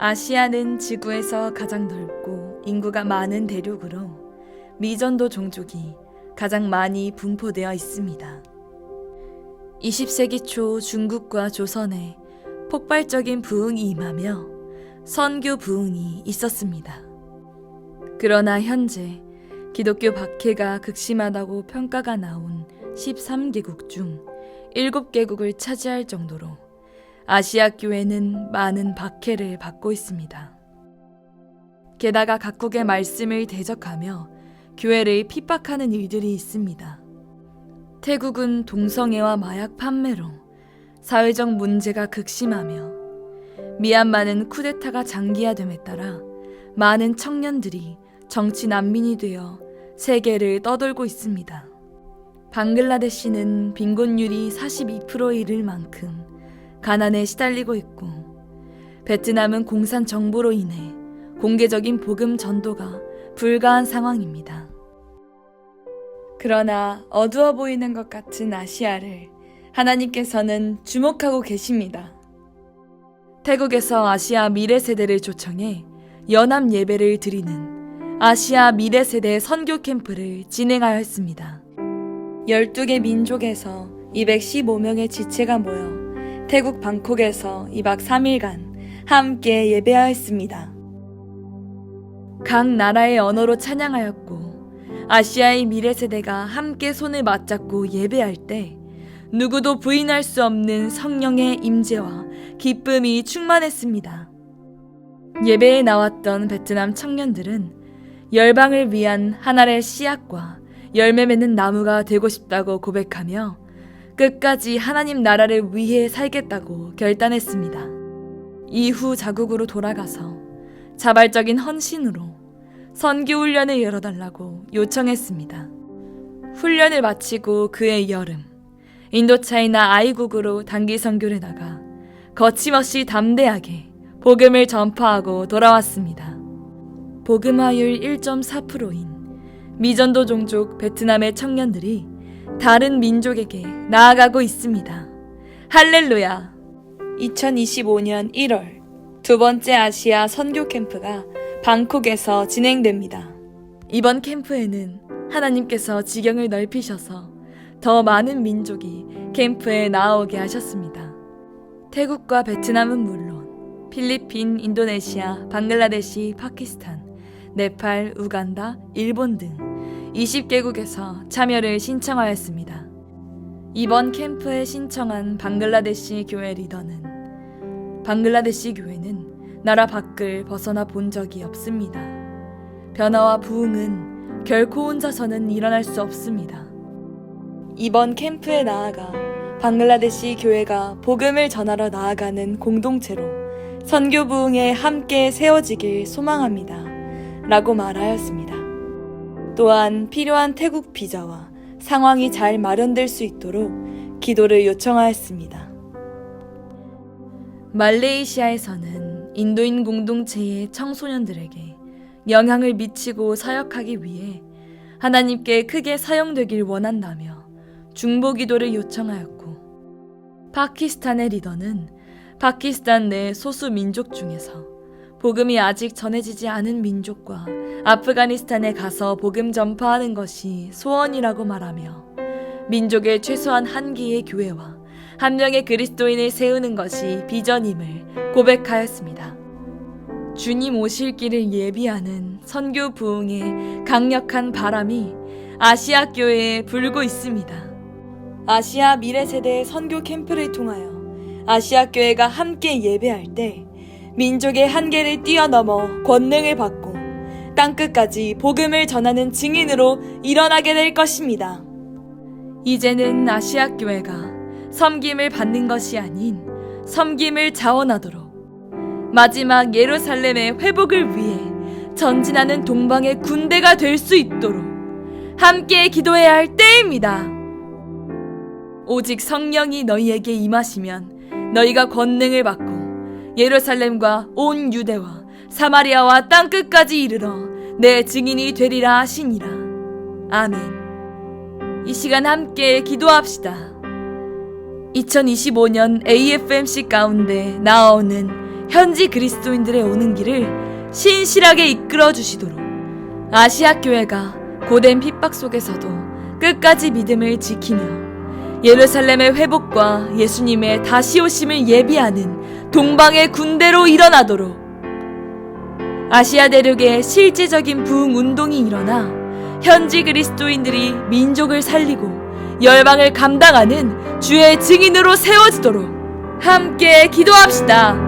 아시아는 지구에서 가장 넓고 인구가 많은 대륙으로 미전도 종족이 가장 많이 분포되어 있습니다. 20세기 초 중국과 조선에 폭발적인 부흥이 임하며 선교 부흥이 있었습니다. 그러나 현재 기독교 박해가 극심하다고 평가가 나온 13개국 중 7개국을 차지할 정도로 아시아 교회는 많은 박해를 받고 있습니다. 게다가 각국의 말씀을 대적하며 교회를 핍박하는 일들이 있습니다. 태국은 동성애와 마약 판매로 사회적 문제가 극심하며 미얀마는 쿠데타가 장기화됨에 따라 많은 청년들이 정치 난민이 되어 세계를 떠돌고 있습니다. 방글라데시는 빈곤율이 42%에 이를 만큼 가난에 시달리고 있고 베트남은 공산 정부로 인해 공개적인 복음 전도가 불가한 상황입니다. 그러나 어두워 보이는 것 같은 아시아를 하나님께서는 주목하고 계십니다. 태국에서 아시아 미래 세대를 초청해 연합 예배를 드리는 아시아 미래 세대 선교 캠프를 진행하였습니다. 12개 민족에서 215명의 지체가 모여 태국 방콕에서 2박 3일간 함께 예배하였습니다. 각 나라의 언어로 찬양하였고 아시아의 미래 세대가 함께 손을 맞잡고 예배할 때 누구도 부인할 수 없는 성령의 임재와 기쁨이 충만했습니다. 예배에 나왔던 베트남 청년들은 열방을 위한 하나의 씨앗과 열매 맺는 나무가 되고 싶다고 고백하며 끝까지 하나님 나라를 위해 살겠다고 결단했습니다. 이후 자국으로 돌아가서 자발적인 헌신으로 선교 훈련을 열어달라고 요청했습니다. 훈련을 마치고 그의 여름, 인도차이나 아이국으로 단기 선교를 나가 거침없이 담대하게 복음을 전파하고 돌아왔습니다. 복음화율 1.4%인 미전도 종족 베트남의 청년들이 다른 민족에게 나아가고 있습니다. 할렐루야! 2025년 1월 두 번째 아시아 선교 캠프가 방콕에서 진행됩니다. 이번 캠프에는 하나님께서 지경을 넓히셔서 더 많은 민족이 캠프에 나아오게 하셨습니다. 태국과 베트남은 물론 필리핀, 인도네시아, 방글라데시, 파키스탄, 네팔, 우간다, 일본 등 20개국에서 참여를 신청하였습니다. 이번 캠프에 신청한 방글라데시 교회 리더는 방글라데시 교회는 나라 밖을 벗어나 본 적이 없습니다. 변화와 부흥은 결코 혼자서는 일어날 수 없습니다. 이번 캠프에 나아가 방글라데시 교회가 복음을 전하러 나아가는 공동체로 선교 부흥에 함께 세워지길 소망합니다. 라고 말하였습니다. 또한 필요한 태국 비자와 상황이 잘 마련될 수 있도록 기도를 요청하였습니다. 말레이시아에서는 인도인 공동체의 청소년들에게 영향을 미치고 사역하기 위해 하나님께 크게 사용되길 원한다며 중보 기도를 요청하였고 파키스탄의 리더는 파키스탄 내 소수 민족 중에서 복음이 아직 전해지지 않은 민족과 아프가니스탄에 가서 복음 전파하는 것이 소원이라고 말하며 민족의 최소한 한 개의 교회와 한 명의 그리스도인을 세우는 것이 비전임을 고백하였습니다. 주님 오실 길을 예비하는 선교 부흥의 강력한 바람이 아시아 교회에 불고 있습니다. 아시아 미래 세대 선교 캠프를 통하여 아시아 교회가 함께 예배할 때 민족의 한계를 뛰어넘어 권능을 받고 땅끝까지 복음을 전하는 증인으로 일어나게 될 것입니다. 이제는 아시아 교회가 섬김을 받는 것이 아닌 섬김을 자원하도록 마지막 예루살렘의 회복을 위해 전진하는 동방의 군대가 될 수 있도록 함께 기도해야 할 때입니다. 오직 성령이 너희에게 임하시면 너희가 권능을 받고 예루살렘과 온 유대와 사마리아와 땅 끝까지 이르러 내 증인이 되리라 하시니라. 아멘. 이 시간 함께 기도합시다. 2025년 AFMC 가운데 나오는 현지 그리스도인들의 오는 길을 신실하게 이끌어 주시도록 아시아 교회가 고된 핍박 속에서도 끝까지 믿음을 지키며 예루살렘의 회복과 예수님의 다시 오심을 예비하는 동방의 군대로 일어나도록 아시아 대륙에 실질적인 부흥 운동이 일어나 현지 그리스도인들이 민족을 살리고 열방을 감당하는 주의 증인으로 세워지도록 함께 기도합시다.